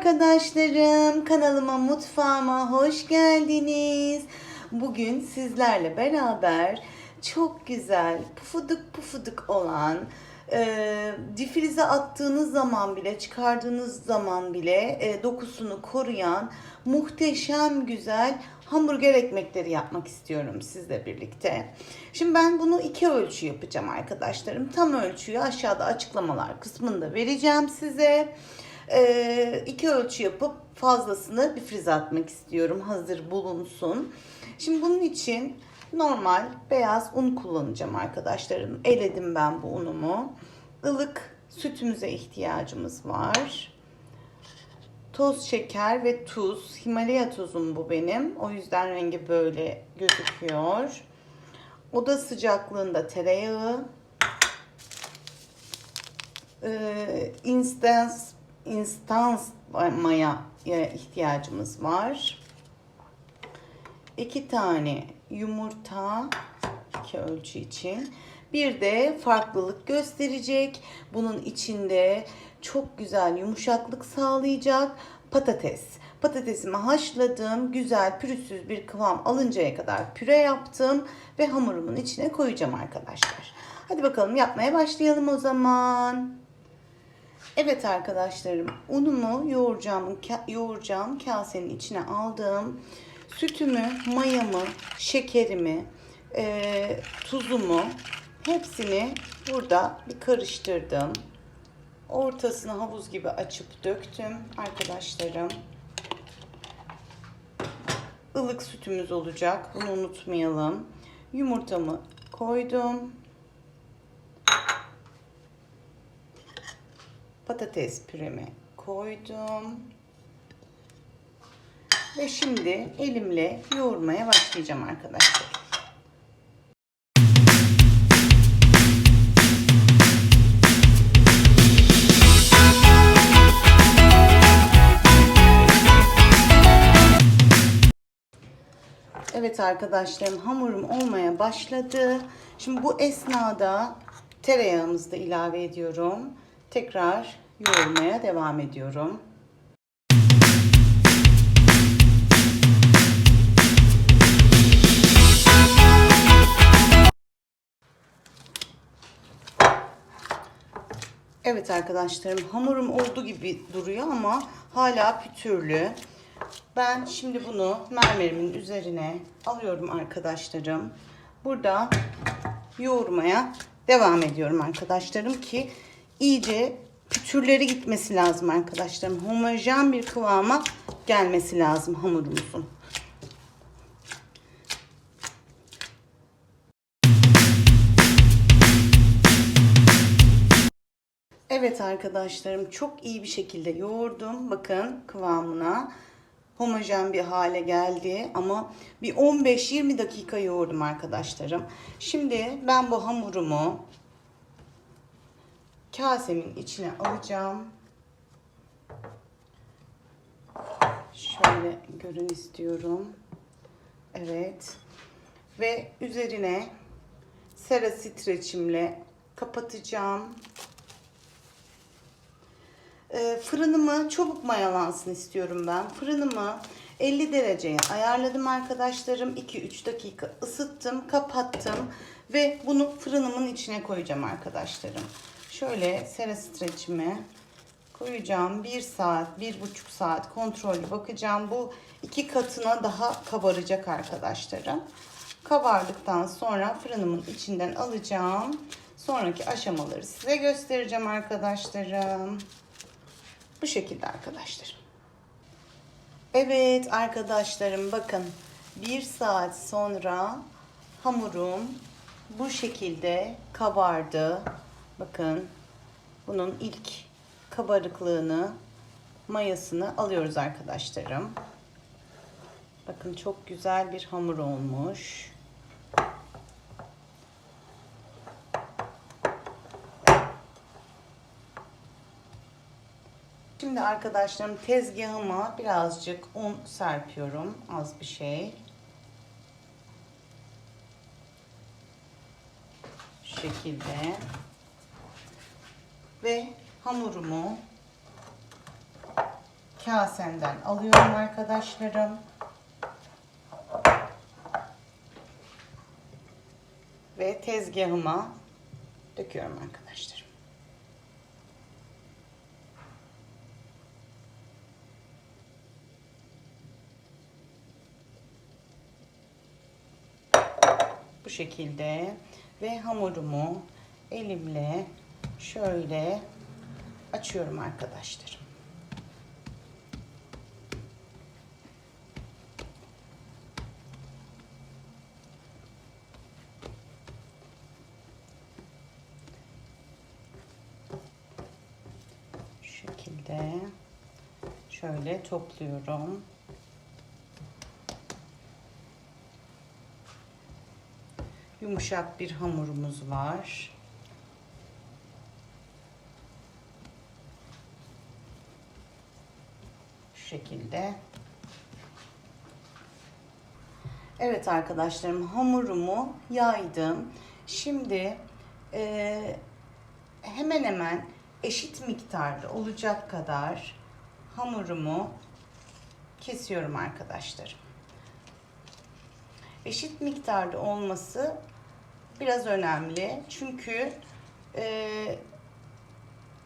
arkadaşlarım. Kanalıma, mutfağıma hoş geldiniz. Bugün sizlerle beraber çok güzel, pufuduk pufuduk olan, e, difrize attığınız zaman bile, çıkardığınız zaman bile e, dokusunu koruyan muhteşem güzel hamburger ekmekleri yapmak istiyorum sizle birlikte. Şimdi ben bunu iki ölçü yapacağım arkadaşlarım. Tam ölçüyü aşağıda açıklamalar kısmında vereceğim size. Ee, iki ölçü yapıp fazlasını bir frize atmak istiyorum. Hazır bulunsun. Şimdi bunun için normal beyaz un kullanacağım arkadaşlarım. Eledim ben bu unumu. Ilık sütümüze ihtiyacımız var. Toz şeker ve tuz. Himalaya tuzum bu benim. O yüzden rengi böyle gözüküyor. Oda sıcaklığında tereyağı. Ee, instans, instans maya ihtiyacımız var. İki tane yumurta iki ölçü için. Bir de farklılık gösterecek. Bunun içinde çok güzel yumuşaklık sağlayacak patates. Patatesimi haşladım. Güzel pürüzsüz bir kıvam alıncaya kadar püre yaptım ve hamurumun içine koyacağım arkadaşlar. Hadi bakalım yapmaya başlayalım o zaman. Evet arkadaşlarım unumu yoğuracağım, yoğuracağım kasenin içine aldım. Sütümü, mayamı, şekerimi, e, tuzumu hepsini burada bir karıştırdım. Ortasını havuz gibi açıp döktüm arkadaşlarım. Ilık sütümüz olacak. Bunu unutmayalım. Yumurtamı koydum. Patates püremi koydum. Ve şimdi elimle yoğurmaya başlayacağım arkadaşlar. Evet arkadaşlarım hamurum olmaya başladı. Şimdi bu esnada tereyağımızı da ilave ediyorum. Tekrar yoğurmaya devam ediyorum. Evet arkadaşlarım hamurum olduğu gibi duruyor ama hala pütürlü. Ben şimdi bunu mermerimin üzerine alıyorum arkadaşlarım. Burada yoğurmaya devam ediyorum arkadaşlarım ki iyice pütürleri gitmesi lazım arkadaşlarım. Homojen bir kıvama gelmesi lazım hamurumuzun. Evet arkadaşlarım çok iyi bir şekilde yoğurdum. Bakın kıvamına homojen bir hale geldi ama bir 15-20 dakika yoğurdum arkadaşlarım. Şimdi ben bu hamurumu kasemin içine alacağım. Şöyle görün istiyorum. Evet. Ve üzerine sera streçimle kapatacağım. Ee, fırınımı çabuk mayalansın istiyorum ben. Fırınımı 50 dereceye ayarladım arkadaşlarım. 2-3 dakika ısıttım, kapattım ve bunu fırınımın içine koyacağım arkadaşlarım. Şöyle sera streçimi koyacağım. 1 saat, 1,5 saat kontrollü bakacağım. Bu iki katına daha kabaracak arkadaşlarım. Kabardıktan sonra fırınımın içinden alacağım. Sonraki aşamaları size göstereceğim arkadaşlarım. Bu şekilde arkadaşlar. Evet arkadaşlarım bakın bir saat sonra hamurum bu şekilde kabardı. Bakın bunun ilk kabarıklığını mayasını alıyoruz arkadaşlarım. Bakın çok güzel bir hamur olmuş. Şimdi arkadaşlarım tezgahıma birazcık un serpiyorum. Az bir şey. Şu şekilde. Ve hamurumu kasemden alıyorum arkadaşlarım. Ve tezgahıma döküyorum arkadaşlarım. Bu şekilde ve hamurumu elimle şöyle açıyorum arkadaşlarım. Şu şekilde şöyle topluyorum. Yumuşak bir hamurumuz var. Şekilde. Evet arkadaşlarım hamurumu yaydım. Şimdi eee, hemen hemen eşit miktarda olacak kadar hamurumu kesiyorum arkadaşlarım. Eşit miktarda olması biraz önemli. Çünkü eee,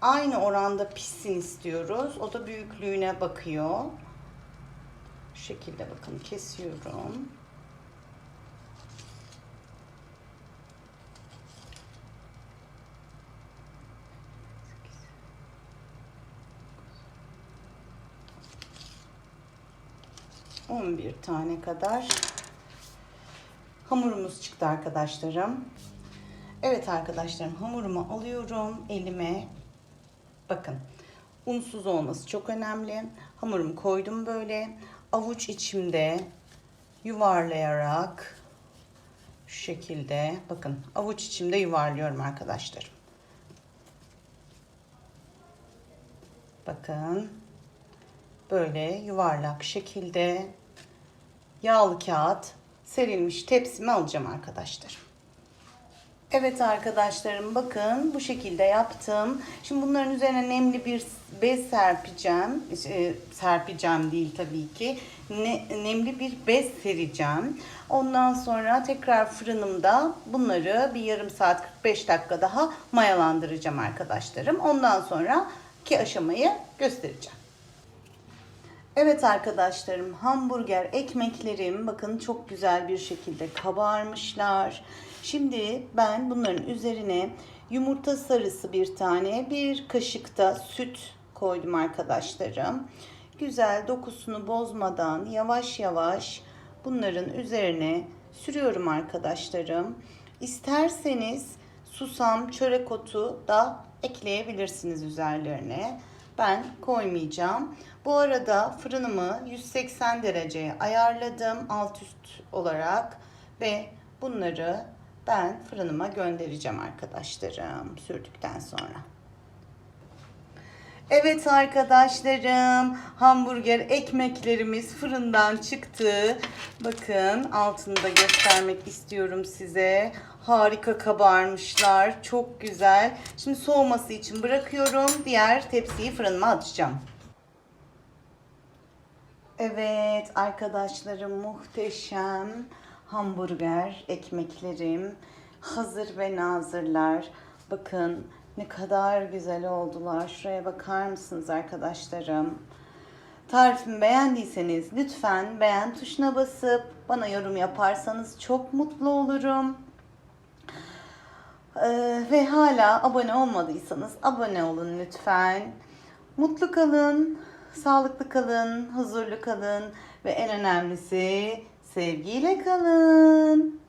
aynı oranda pişsin istiyoruz. O da büyüklüğüne bakıyor. Şu şekilde bakın kesiyorum. On bir tane kadar hamurumuz çıktı arkadaşlarım. Evet arkadaşlarım hamurumu alıyorum elime. Bakın unsuz olması çok önemli. Hamurumu koydum böyle. Avuç içimde yuvarlayarak şu şekilde bakın avuç içimde yuvarlıyorum arkadaşlarım. Bakın böyle yuvarlak şekilde yağlı kağıt serilmiş tepsime alacağım arkadaşlar. Evet arkadaşlarım bakın bu şekilde yaptım. Şimdi bunların üzerine nemli bir bez serpeceğim. E, serpeceğim değil tabii ki. Ne, nemli bir bez sereceğim. Ondan sonra tekrar fırınımda bunları bir yarım saat 45 dakika daha mayalandıracağım arkadaşlarım. Ondan sonra ki aşamayı göstereceğim. Evet arkadaşlarım hamburger ekmeklerim bakın çok güzel bir şekilde kabarmışlar. Şimdi ben bunların üzerine yumurta sarısı bir tane bir kaşık da süt koydum arkadaşlarım. Güzel dokusunu bozmadan yavaş yavaş bunların üzerine sürüyorum arkadaşlarım. İsterseniz susam, çörek otu da ekleyebilirsiniz üzerlerine. Ben koymayacağım. Bu arada fırınımı 180 dereceye ayarladım alt üst olarak ve bunları ben fırınıma göndereceğim arkadaşlarım sürdükten sonra. Evet arkadaşlarım hamburger ekmeklerimiz fırından çıktı. Bakın altını da göstermek istiyorum size. Harika kabarmışlar. Çok güzel. Şimdi soğuması için bırakıyorum. Diğer tepsiyi fırınıma atacağım. Evet arkadaşlarım muhteşem hamburger ekmeklerim hazır ve nazırlar. Bakın ne kadar güzel oldular. Şuraya bakar mısınız arkadaşlarım? Tarifimi beğendiyseniz lütfen beğen tuşuna basıp bana yorum yaparsanız çok mutlu olurum. Ee, ve hala abone olmadıysanız abone olun lütfen. Mutlu kalın, sağlıklı kalın, huzurlu kalın ve en önemlisi sevgiyle kalın.